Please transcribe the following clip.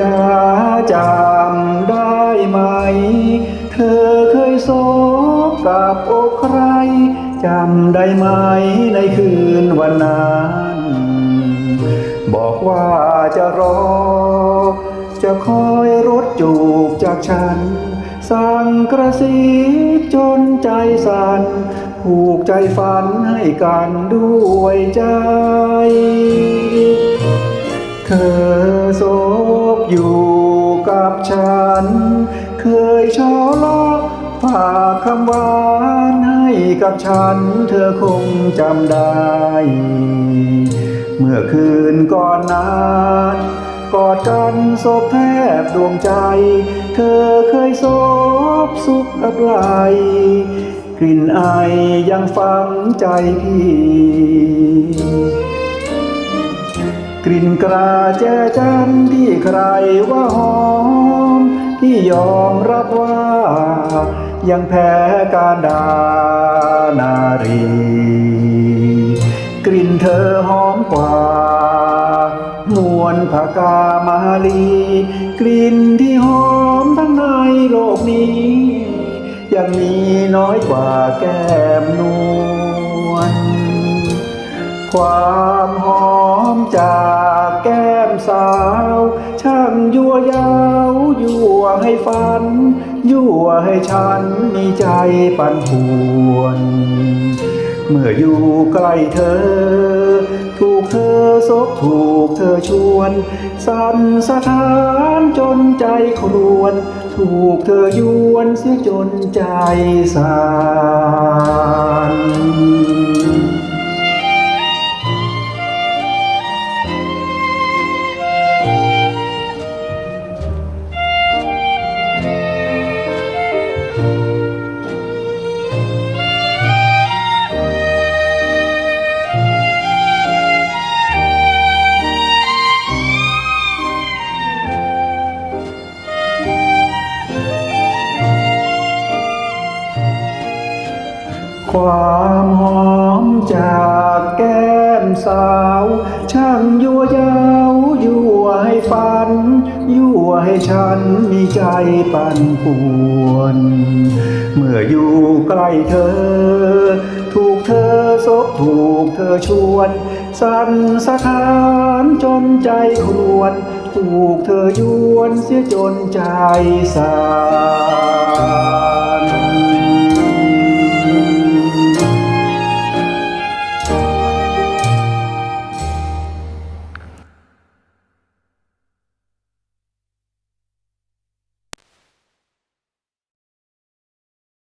จะจำได้ไหม เธอเคยสบกับอกใครจำได้ไหมในคืนวันนั้น บอกว่าจะรอ จะคอยรถจูบจากฉัน สั่งกระซิบจนใจสั่นผูกใจฝันให้กันด้วยใจ เธอโซ อยู่กับฉัน เคยชอลอฝากคำหวานให้กับฉัน เธอคงจำได้ เมื่อคืนก่อนนั้นกอดกันศพแทบดวงใจ เธอเคยซบสุขกับไหลกลิ่นไอยังฝังใจพี่ ลิ่นกราแจจันที่ใครว่าหอมที่ยอมรับว่า ยังแพ้การดานารี กลิ่นเธอหอมกว่ามวนผากามาลี กลิ่นที่หอมทั้งในโลกนี้ ยังมีน้อยกว่าแก้มนวลความหอม จากแก้มสาว ช่างยั่วยาวยั่วให้ฝัน ยั่วให้ฉันมีใจปั่นป่วน เมื่ออยู่ใกล้เธอ ถูกเธอซบถูกเธอชวน สั่นสถานจนใจครวน ถูกเธอยวนเสียจนใจสั่น ความหอมจากแก้มสาว ช่างยั่วยาวยั่วให้ฝัน ยั่วให้ฉันมีใจปั่นป่วน เมื่ออยู่ใกล้เธอ ถูกเธอซบถูกเธอชวน สั่นสถานจนใจครวน ถูกเธอยวนเสียจนใจสา